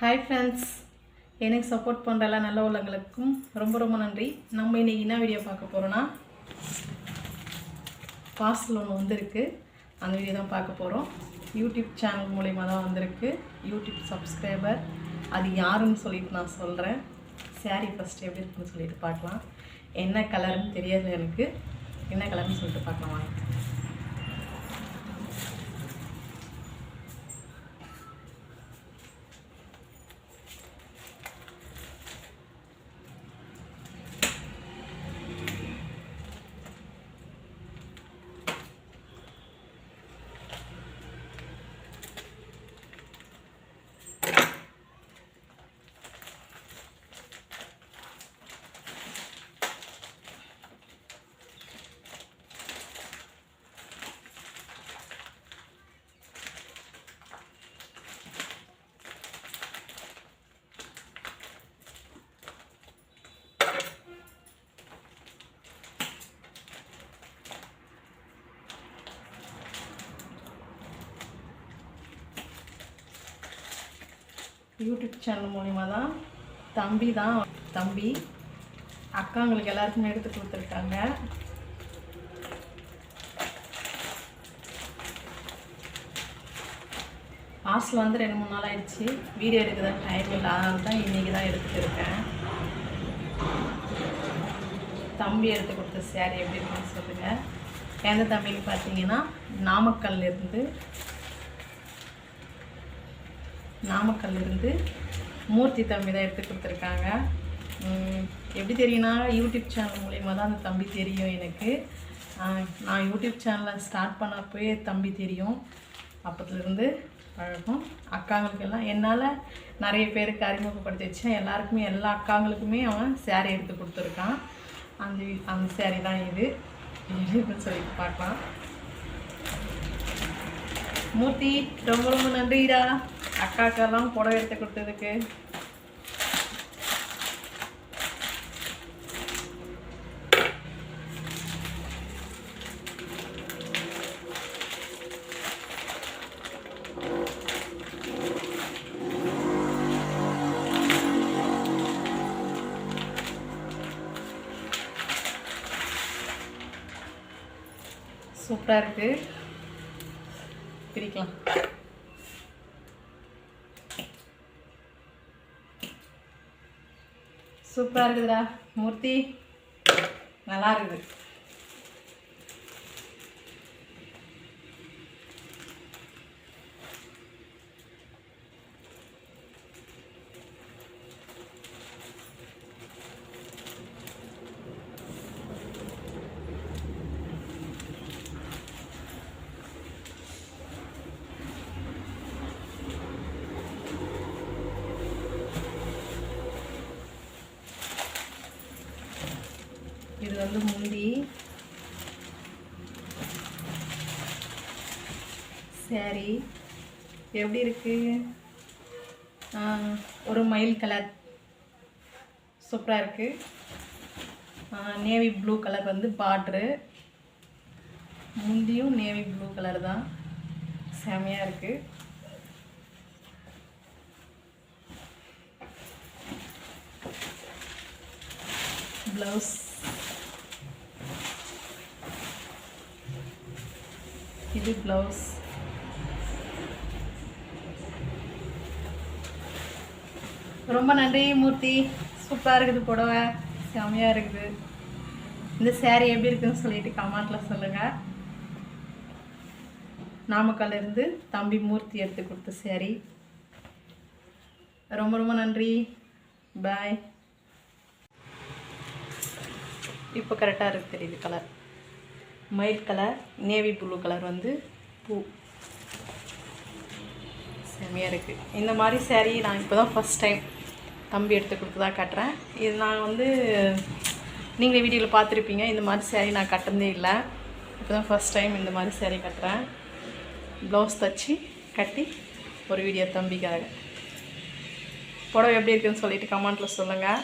Hi friends எனக்கு support பண்ணுற எல்லா நல்ல உள்ளங்களுக்கும் ரொம்ப ரொம்ப நன்றி. நம்ம இன்னைக்கு என்ன வீடியோ பார்க்க போகிறோன்னா பார்சல் ஒன்று வந்திருக்கு. அந்த வீடியோ தான் பார்க்க போகிறோம் யூடியூப் சேனல் மூலிமா தான் வந்திருக்கு. யூடியூப் சப்ஸ்கிரைபர் அது யாருன்னு சொல்லிட்டு நான் சொல்கிறேன் saree ஃபஸ்ட்டு எப்படி இருக்குன்னு சொல்லிட்டு பார்க்கலாம். என்ன கலர்னு தெரியாது எனக்கு. என்ன கலர்னு சொல்லிட்டு பார்க்கலாம் வாங்க. யூடியூப் சேனல் மூலிமா தான் தம்பி தான் தம்பி அக்காங்களுக்கு எல்லாருக்குமே எடுத்து கொடுத்துருக்காங்க. ஹாஸ்டல் வந்து ரெண்டு மூணு நாள் ஆயிடுச்சு. வீடியோ எடுக்க டைம் இல்லை. அதனால தான் இன்றைக்கி தான் எடுத்துகிட்டு இருக்கேன். தம்பி எடுத்து கொடுத்த சேரீ எப்படி இருக்குன்னு சொல்லுங்கள் எந்த தம்பின்னு பார்த்தீங்கன்னா நாமக்கல்லேருந்து இருந்து இருந்து மூர்த்தி தம்பி தான் எடுத்து கொடுத்துருக்காங்க. எப்படி தெரியும்னா யூடியூப் சேனல் மூலிமா தான் அந்த தம்பி தெரியும் எனக்கு. நான் யூடியூப் சேனலை ஸ்டார்ட் பண்ணப்போயே தம்பி தெரியும். அப்பத்துலேருந்து பழக்கம் அக்காங்களுக்கெல்லாம் என்னால் நிறைய பேருக்கு அறிமுகப்படுத்தி வச்சேன் எல்லாருக்குமே எல்லா அக்காங்களுக்குமே அவன் சேரீ எடுத்து கொடுத்துருக்கான். அந்த அந்த சேரீ தான் இது. எப்படி சொல்லி பார்க்கலாம். மூர்த்தி ரொம்ப ரொம்ப நன்றிடா. அக்காக்கெல்லாம் புடவை எடுத்து கொடுத்ததுக்கு. சூப்பராக இருக்குது பிரிக்கலாம். சூப்பராக இருக்குதுடா. மூர்த்தி நல்லா இருக்குது. இது வந்து முந்தி. சரி. எப்படி இருக்கு? ஒரு மயில் கலர். சூப்பராக இருக்கு. நேவி ப்ளூ கலர் வந்து பாட்ரு முந்தியும் நேவி ப்ளூ கலர் தான். செமையாக இருக்குது ப்ளவுஸ். இது ப்ளவுஸ் ரொம்ப நன்றி மூர்த்தி. சூப்பராக இருக்குது புடவை. செமையாக இருக்குது. இந்த சேரீ எப்படி இருக்குன்னு சொல்லிட்டு கமெண்ட்டில் சொல்லுங்கள் நாமக்கல்லேருந்து தம்பி மூர்த்தி எடுத்து கொடுத்த சேரீ ரொம்ப ரொம்ப நன்றி. பாய் இப்போ கரெக்டாக இருக்குது தெரியுது கலர் மயில் கலர் நேவி ப்ளூ கலர் வந்து பூ. செமையாக இருக்குது இந்த மாதிரி சேரீ நான் இப்போ தான் ஃபஸ்ட் டைம் தம்பி எடுத்து கொடுத்து தான் கட்டுறேன். இது நான் வந்து நீங்கள் வீடியோவில் பார்த்துருப்பீங்க இந்த மாதிரி சேரீ நான் கட்டுறதே இல்லை. இப்போ தான் ஃபஸ்ட் டைம் இந்த மாதிரி சேரீ கட்டுறேன். ப்ளவுஸ் தச்சு கட்டி ஒரு வீடியோ தம்பிக்காக. புடவை எப்படி இருக்குதுன்னு சொல்லிட்டு கமெண்ட்டில் சொல்லுங்கள்